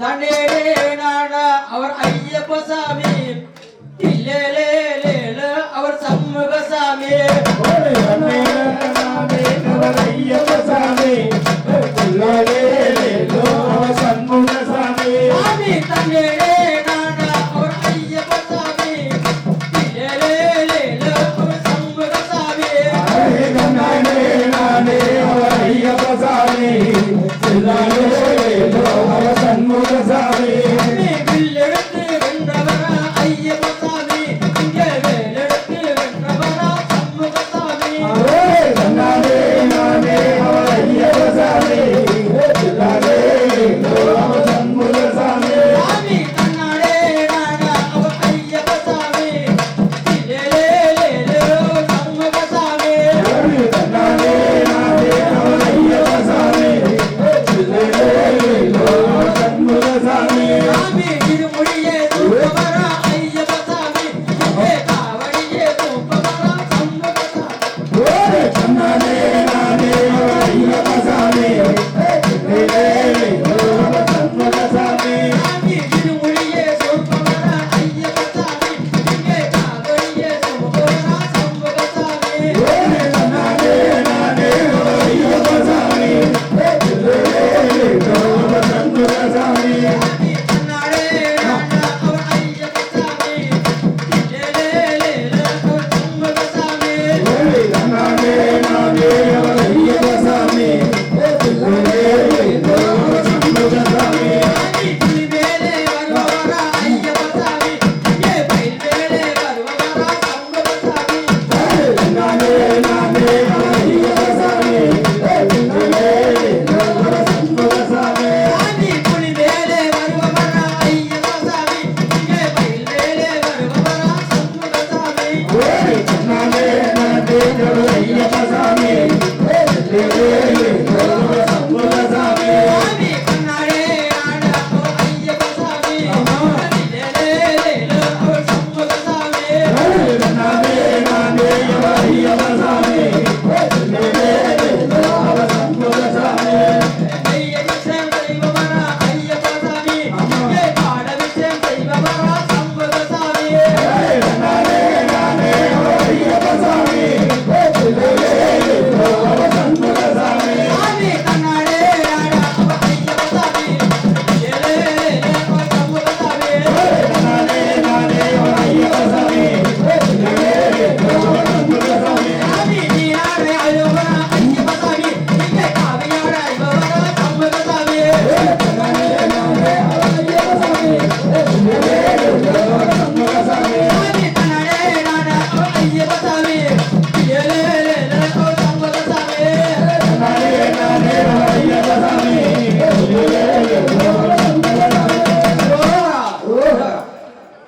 தன்னேலே நானா அவர் ஐயப்ப சாமி. இல்லே அவர் சண்முக சாமி. Guará እየቀጣ